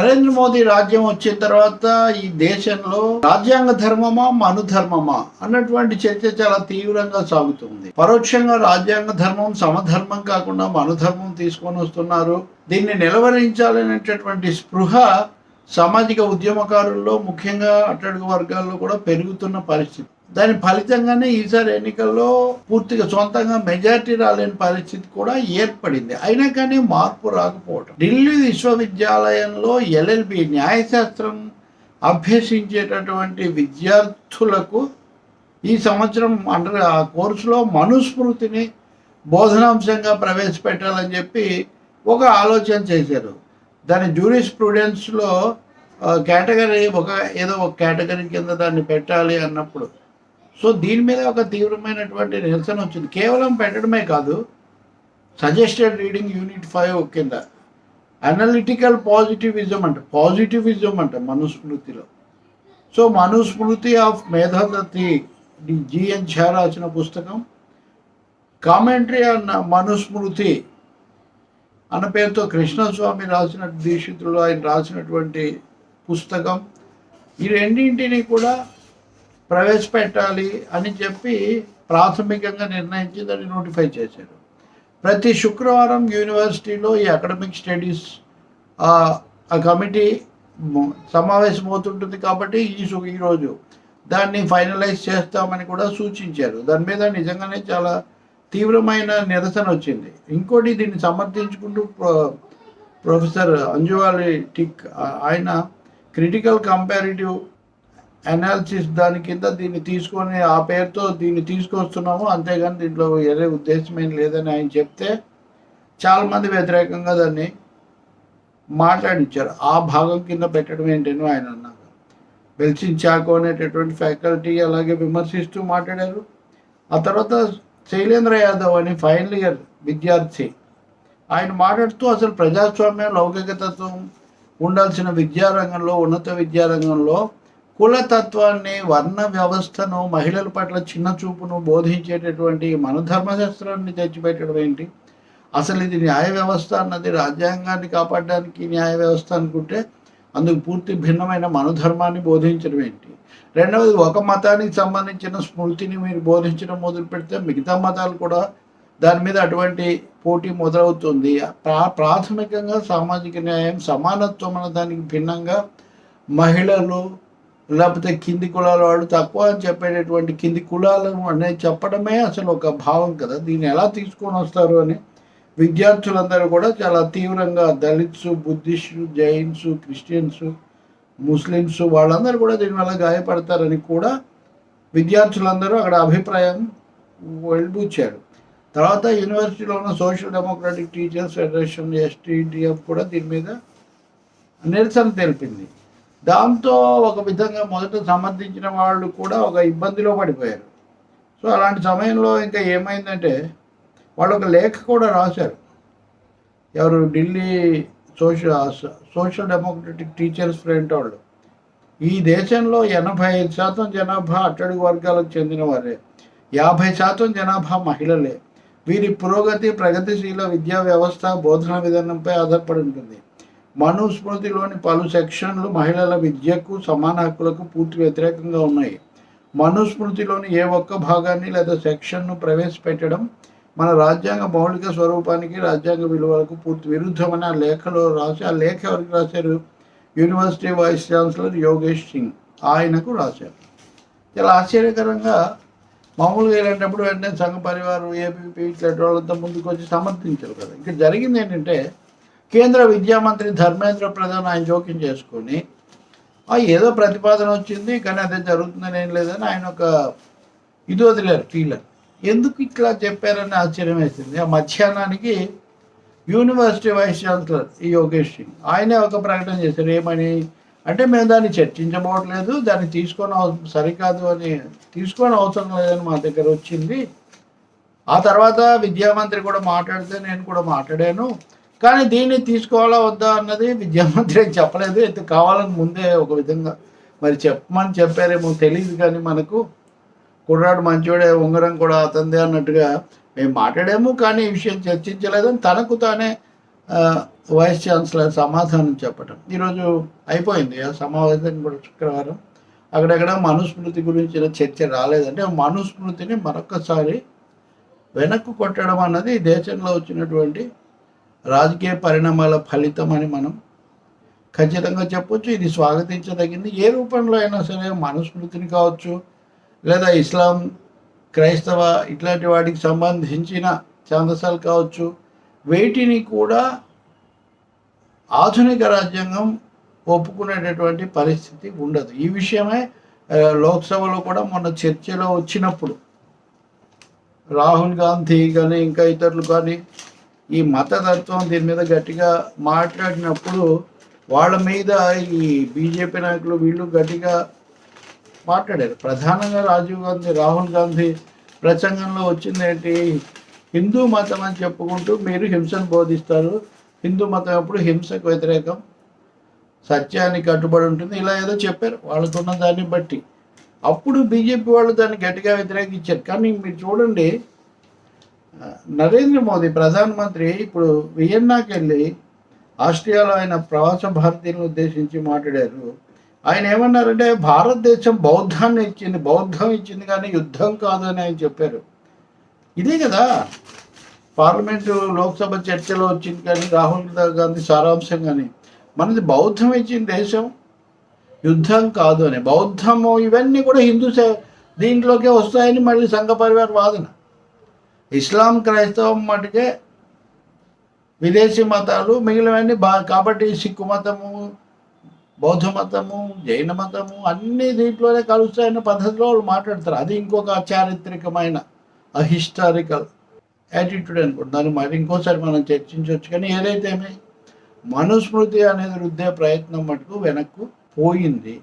నరేంద్ర మోదీ రాజ్యం వచ్చిన తర్వాత ఈ దేశంలో రాజ్యాంగ ధర్మమా మనుధర్మమా అన్నటువంటి చర్చ చాలా తీవ్రంగా సాగుతుంది. పరోక్షంగా రాజ్యాంగ ధర్మం సమధర్మం కాకుండా మనుధర్మం తీసుకొని వస్తున్నారు. దీన్ని నిలవరించాలనేటటువంటి స్పృహ సామాజిక ఉద్యమకారుల్లో ముఖ్యంగా అట్టడుగు వర్గాల్లో కూడా పెరుగుతున్న పరిస్థితి. దాని ఫలితంగానే ఈసారి ఎన్నికల్లో పూర్తిగా సొంతంగా మెజారిటీ రాలేని పరిస్థితి కూడా ఏర్పడింది. అయినా కానీ మార్పు రాకపోవడం ఢిల్లీ విశ్వవిద్యాలయంలో ఎల్ఎల్బి న్యాయశాస్త్రం అభ్యసించేటటువంటి విద్యార్థులకు ఈ సంవత్సరం అండర్ ఆ కోర్సులో మనుస్మృతిని బోధనాంశంగా ప్రవేశపెట్టాలని చెప్పి ఒక ఆలోచన చేశారు. దాని జూరిస్ ప్రూడెన్స్లో కేటగిరీ ఒక ఏదో ఒక కేటగిరీ కింద దాన్ని పెట్టాలి అన్నప్పుడు సో దీని మీద ఒక తీవ్రమైనటువంటి నిరసన వచ్చింది. కేవలం పెట్టడమే కాదు సజెస్టెడ్ రీడింగ్ యూనిట్ ఫైవ్ కింద అనలిటికల్ పాజిటివిజం అంట పాజిటివిజం అంట మనుస్మృతిలో. So Manusmriti of Medhatithi GN Jha రాసిన పుస్తకం. కామెంటరీ అన్న మనుస్మృతి అన్న పేరుతో కృష్ణస్వామి రాసిన దీక్షితులు ఆయన రాసినటువంటి పుస్తకం. ఈ రెండింటిని కూడా ప్రవేశపెట్టాలి అని చెప్పి ప్రాథమికంగా నిర్ణయించి దాన్ని నోటిఫై చేశారు. ప్రతి శుక్రవారం యూనివర్సిటీలో ఈ అకాడమిక్ స్టడీస్ ఆ కమిటీ సమావేశం అవుతుంటుంది కాబట్టి ఈ సు- ఈరోజు దాన్ని ఫైనలైజ్ చేస్తామని కూడా సూచించారు. దాని మీద నిజంగానే చాలా తీవ్రమైన నిరసన వచ్చింది. ఇంకోటి దీన్ని సమర్థించుకుంటూ ప్రొ- ప్రొఫెసర్ అంజువాలి టిక్ ఆయన క్రిటికల్ కంపారిటివ్ అనాలిసిస్ దాని కింద దీన్ని తీసుకొని ఆ పేరుతో దీన్ని తీసుకొస్తున్నాము. అంతేగాని దీంట్లో వేరే ఉద్దేశం ఏం లేదని ఆయన చెప్తే చాలామంది వ్యతిరేకంగా దాన్ని మాట్లాడించారు ఆ భాగం కింద పెట్టడం ఏంటని ఆయన అన్నారు. బెల్సిన్ చాకో అనేటటువంటి ఫ్యాకల్టీ అలాగే విమర్శిస్తూ మాట్లాడారు. ఆ తర్వాత శైలేంద్ర యాదవ్ అని ఫైనల్ ఇయర్ విద్యార్థి. ఆయన మాట్లాడుతూ అసలు ప్రజాస్వామ్యం లౌకికతత్వం ఉండాల్సిన విద్యారంగంలో ఉన్నత విద్యారంగంలో కులతత్వాన్ని వర్ణ వ్యవస్థను మహిళల పట్ల చిన్న చూపును బోధించేటటువంటి మన ధర్మశాస్త్రాన్ని తెచ్చిపెట్టడం ఏంటి? అసలు ఇది న్యాయ వ్యవస్థ అన్నది రాజ్యాంగాన్ని కాపాడడానికి న్యాయ వ్యవస్థ అనుకుంటే అందుకు పూర్తి భిన్నమైన మనధర్మాన్ని బోధించడం ఏంటి? రెండవది ఒక మతానికి సంబంధించిన స్మృతిని మీరు బోధించడం మొదలు పెడితే మిగతా మతాలు కూడా దాని మీద అటువంటి పోటీ మొదలవుతుంది. ప్రా ప్రాథమికంగా సామాజిక న్యాయం సమానత్వం అన్న దానికి భిన్నంగా మహిళలు లేకపోతే కింది కులాల వాళ్ళు తక్కువ అని చెప్పేటటువంటి కింది కులాలు అనేది చెప్పడమే అసలు ఒక భావం కదా. దీన్ని ఎలా తీసుకొని వస్తారు అని విద్యార్థులందరూ కూడా చాలా తీవ్రంగా Dalits Buddhists Jains Christians Muslims వాళ్ళందరూ కూడా దీనివల్ల గాయపడతారని కూడా విద్యార్థులందరూ అక్కడ అభిప్రాయం వెళ్ళబుచ్చారు తర్వాత యూనివర్సిటీలో ఉన్న social democratic teachers federation STDF కూడా దీని మీద నిరసన తెలిపింది. దాంతో ఒక విధంగా మొదట సమర్థించిన వాళ్ళు కూడా ఒక ఇబ్బందిలో పడిపోయారు. సో అలాంటి సమయంలో ఇంకా ఏమైందంటే వాళ్ళు ఒక లేఖ కూడా రాశారు. ఎవరు Delhi social social democratic teachers front వాళ్ళు. ఈ దేశంలో ఎనభై ఐదు శాతం జనాభా అట్టడుగు వర్గాలకు చెందిన వారే. యాభై శాతం జనాభా మహిళలే. వీరి పురోగతి ప్రగతిశీల విద్యా వ్యవస్థ బోధన విధానంపై ఆధారపడి ఉంటుంది. మనుస్మృతిలోని పలు సెక్షన్లు మహిళల విద్యకు సమాన హక్కులకు పూర్తి వ్యతిరేకంగా ఉన్నాయి. మనుస్మృతిలోని ఏ ఒక్క భాగాన్ని లేదా సెక్షన్ను ప్రవేశపెట్టడం మన రాజ్యాంగ మౌలిక స్వరూపానికి రాజ్యాంగ విలువలకు పూర్తి విరుద్ధమని ఆ లేఖలో రాసి ఆ లేఖ ఎవరికి రాశారు? University vice chancellor Yogesh Singh ఆయనకు రాశారు. చాలా ఆశ్చర్యకరంగా మామూలుగా వెళ్ళేటప్పుడు వెంటనే సంఘ పరివారం ఏపీపీ ఇట్లాంటి వాళ్ళంతా ముందుకు వచ్చి సమర్థించారు కదా. ఇక్కడ జరిగింది ఏంటంటే కేంద్ర విద్యా మంత్రి ధర్మేంద్ర ప్రధాన్ ఆయన జోక్యం చేసుకొని ఏదో ప్రతిపాదన వచ్చింది కానీ అదే జరుగుతుందని ఏం లేదని ఆయన ఒక ఇది వదిలేరు ఫీలర్ ఎందుకు ఇట్లా చెప్పారని ఆశ్చర్యం వేసింది. ఆ మధ్యాహ్నానికి యూనివర్సిటీ వైస్ ఛాన్సలర్ ఈ యోగేష్ సింగ్ ఆయనే ఒక ప్రకటన చేశారు ఏమని? అంటే మేము దాన్ని చర్చించబోవట్లేదు దాన్ని తీసుకొని సరికాదు అని తీసుకొని అవసరం లేదని మా దగ్గర వచ్చింది. ఆ తర్వాత విద్యామంత్రి కూడా మాట్లాడితే నేను కూడా మాట్లాడాను. కానీ దీన్ని తీసుకోవాలా వద్దా అన్నది విద్యామంత్రి చెప్పలేదు. అయితే కావాలని ముందే ఒక విధంగా మరి చెప్పమని చెప్పారేమో తెలియదు కానీ మనకు కుర్రాడు మంచోడే ఉంగరం కూడా అతందే అన్నట్టుగా మేము మాట్లాడాము కానీ ఈ విషయం చర్చించలేదని తనకు తానే వైస్ ఛాన్సలర్ సమాధానం చెప్పటం. ఈరోజు అయిపోయింది ఆ సమావేశం కూడా శుక్రవారం. అక్కడక్కడ మనుస్మృతి గురించిన చర్చ రాలేదంటే ఆ మనుస్మృతిని మరొకసారి వెనక్కు కొట్టడం అన్నది ఈ దేశంలో వచ్చినటువంటి రాజకీయ పరిణామాల ఫలితం అని మనం ఖచ్చితంగా చెప్పొచ్చు. ఇది స్వాగతించదగింది. ఏ రూపంలో అయినా సరే మనుస్మృతిని కావచ్చు లేదా ఇస్లాం క్రైస్తవ ఇట్లాంటి వాటికి సంబంధించిన ఛాందసాలు కావచ్చు వేటిని కూడా ఆధునిక రాజ్యాంగం ఒప్పుకునేటటువంటి పరిస్థితి ఉండదు. ఈ విషయమే లోక్సభలో కూడా మొన్న చర్చలో వచ్చినప్పుడు రాహుల్ గాంధీ కానీ ఇంకా ఇతరులు కానీ ఈ మతతత్వం దీని మీద గట్టిగా మాట్లాడినప్పుడు వాళ్ళ మీద ఈ బీజేపీ నాయకులు వీళ్ళు గట్టిగా మాట్లాడారు. ప్రధానంగా రాజీవ్ గాంధీ రాహుల్ గాంధీ ప్రసంగంలో వచ్చింది ఏంటి? హిందూ మతం అని చెప్పుకుంటూ మీరు హింసను బోధిస్తారు. హిందూ మతం ఎప్పుడు హింసకు వ్యతిరేకం? సత్యానికి కట్టుబడి ఉంటుంది. ఇలా ఏదో చెప్పారు. వాళ్ళకున్న దాన్ని బట్టి. అప్పుడు బీజేపీ వాళ్ళు దాన్ని గట్టిగా వ్యతిరేకించారు. కానీ మీరు చూడండి నరేంద్ర మోదీ ప్రధానమంత్రి ఇప్పుడు వియన్నాకి వెళ్ళి ఆస్ట్రియాలో ఆయన ప్రవాస భారతీయులను ఉద్దేశించి మాట్లాడారు. ఆయన ఏమన్నారంటే భారతదేశం బౌద్ధాన్ని ఇచ్చింది బౌద్ధం ఇచ్చింది కానీ యుద్ధం కాదు అని ఆయన చెప్పారు. ఇదే కదా. పార్లమెంటు లోక్సభ చర్చలో వచ్చింది కానీ రాహుల్ గాంధీ సారాంశం కానీ మనది బౌద్ధం ఇచ్చిన దేశం యుద్ధం కాదు అని. బౌద్ధము ఇవన్నీ కూడా హిందూ దీంట్లోకే వస్తాయని మళ్ళీ సంఘ పరివార వాదన. ఇస్లాం క్రైస్తవం మటుకే విదేశీ మతాలు మిగిలినవన్నీ బా కాబట్టి సిక్కు మతము బౌద్ధ మతము జైన మతము అన్ని దీంట్లోనే కలుస్తాయన్న పద్ధతిలో వాళ్ళు మాట్లాడతారు. అది ఇంకొక చారిత్రకమైన అహిస్టారికల్ యాటిట్యూడ్ అనుకోండి దాన్ని మరి ఇంకోసారి మనం చర్చించవచ్చు. కానీ ఏదైతేమే మనుస్మృతి అనేది రుద్దే ప్రయత్నం మటుకు వెనక్కు పోయింది.